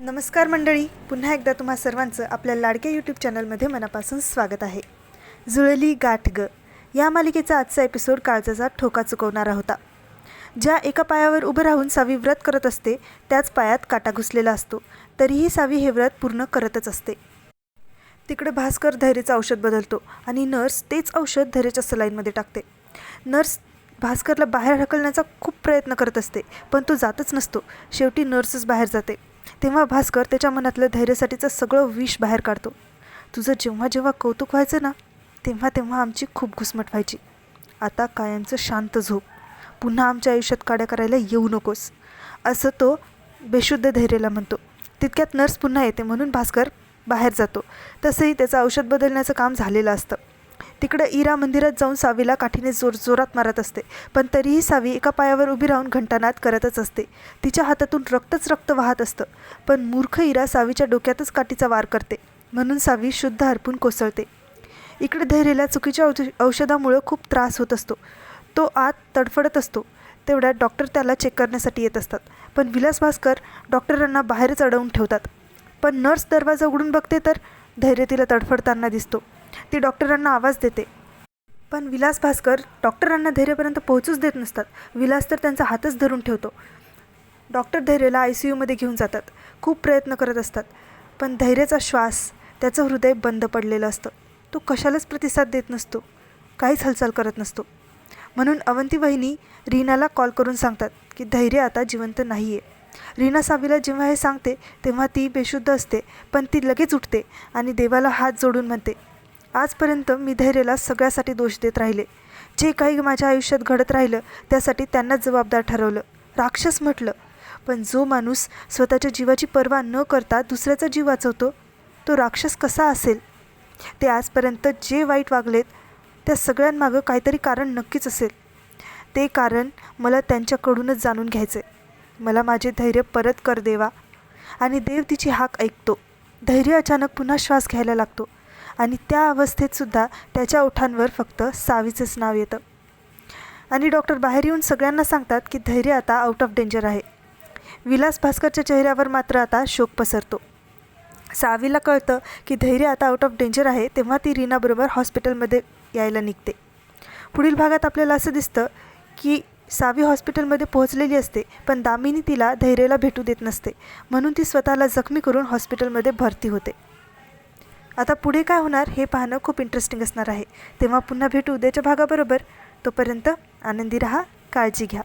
नमस्कार मंडळी पुन्हा एकदा तुम्हा सर्वांचं आपल्या लाडक्या यूट्यूब चॅनलमध्ये मनापासून स्वागत आहे. जुळली गाठ ग या मालिकेचा आजचा एपिसोड काळजाचा ठोका चुकवणारा होता. ज्या एका पायावर उभं राहून सावी व्रत करत असते त्याच पायात काटा घुसलेला असतो तरीही सावी हे व्रत पूर्ण करतच असते. तिकडे भास्कर धैर्याचं औषध बदलतो आणि नर्स तेच औषध धैर्याच्या सलाईनमध्ये टाकते. नर्स भास्करला बाहेर ढकलण्याचा खूप प्रयत्न करत असते पण तो जातच नसतो. शेवटी नर्सच बाहेर जाते. तेव्हा भास्कर त्याच्या मनातलं धैर्यासाठीचं सगळं विष बाहेर काढतो. तुझं जेव्हा जेव्हा कौतुक व्हायचं ना तेव्हा तेव्हा आमची खूप घुसमट व्हायची. आता कायमचं शांत झोप. पुन्हा आमच्या आयुष्यात काड्या करायला येऊ नकोस. असं तो बेशुद्ध धैर्याला म्हणतो. तितक्यात नर्स पुन्हा येते म्हणून भास्कर बाहेर जातो. तसंही त्याचं औषध बदलण्याचं काम झालेलं असतं. तिकडं इरा मंदिरात जाऊन सावीला काठीने जोर जोरात मारत असते. पण तरीही सावी एका पायावर उभी राहून घंटानाद करतच असते. तिच्या हातातून रक्तच रक्त वाहत असतं. पण मूर्ख इरा सावीच्या डोक्यातच काठीचा वार करते. म्हणून सावी शुद्ध हरपून कोसळते. इकडे धैर्यला चुकीच्या औष औषधामुळं खूप त्रास होत असतो. तो आत तडफडत असतो. तेवढ्यात डॉक्टर त्याला चेक करण्यासाठी येत असतात. पण विलास भास्कर डॉक्टरांना बाहेरच अडवून ठेवतात. पण नर्स दरवाजा उघडून बघते तर धैर्य तिला तडफडताना दिसतो. ती डॉक्टरांना आवाज देते. पण विलास भास्कर डॉक्टरांना धैर्यपर्यंत पोहोचूच देत नसतात. विलास तर त्यांचा हातच धरून ठेवतो. डॉक्टर धैर्यला आय सी यूमध्ये घेऊन जातात. खूप प्रयत्न करत असतात. पण धैर्याचा श्वास त्याचं हृदय बंद पडलेलं असतं. तो कशालाच प्रतिसाद देत नसतो. काहीच हालचाल करत नसतो. म्हणून अवंती वहिनी रीनाला कॉल करून सांगतात की धैर्य आता जिवंत नाही आहे रीना सावीला जेव्हा हे सांगते तेव्हा ती बेशुद्ध असते पण ती लगेच उठते आणि देवाला हात जोडून म्हणते आजपर्यंत मी धैर्याला सगळ्यासाठी दोष देत राहिले. जे काही माझ्या आयुष्यात घडत राहिलं त्यासाठी त्यांनाच जबाबदार ठरवलं. राक्षस म्हटलं पण जो माणूस स्वतःच्या जीवाची पर्वा न करता दुसऱ्याचा जीव वाचवतो तो राक्षस कसा असेल? ते आजपर्यंत जे वाईट वागलेत त्या सगळ्यांमागं काहीतरी कारण नक्कीच असेल. ते कारण मला त्यांच्याकडूनच जाणून घ्यायचं आहे मला माझे धैर्य परत कर देवा. आणि देव तिची हाक ऐकतो. धैर्य अचानक पुन्हा श्वास घ्यायला लागतो. आणि त्या अवस्थेतसुद्धा त्याच्या ओठांवर फक्त सावीचंच नाव येतं. आणि डॉक्टर बाहेर येऊन सगळ्यांना सांगतात की धैर्य आता आउट ऑफ डेंजर आहे. विलास भास्करच्या चेहऱ्यावर मात्र आता शोक पसरतो. सावीला कळतं की धैर्य आता आउट ऑफ डेंजर आहे तेव्हा ती रीनाबरोबर हॉस्पिटलमध्ये यायला निघते. पुढील भागात आपल्याला असं दिसतं की सावी हॉस्पिटलमध्ये पोहोचलेली असते पण दामिनी तिला धैर्याला भेटू देत नसते म्हणून ती स्वतःला जखमी करून हॉस्पिटलमध्ये भरती होते. आता पुढे काय होणार हे पाहणं खूप इंटरेस्टिंग असणार आहे. तेव्हा पुन्हा भेटू उद्याच्या भागाबरोबर. तोपर्यंत आनंदी रहा काळजी घ्या.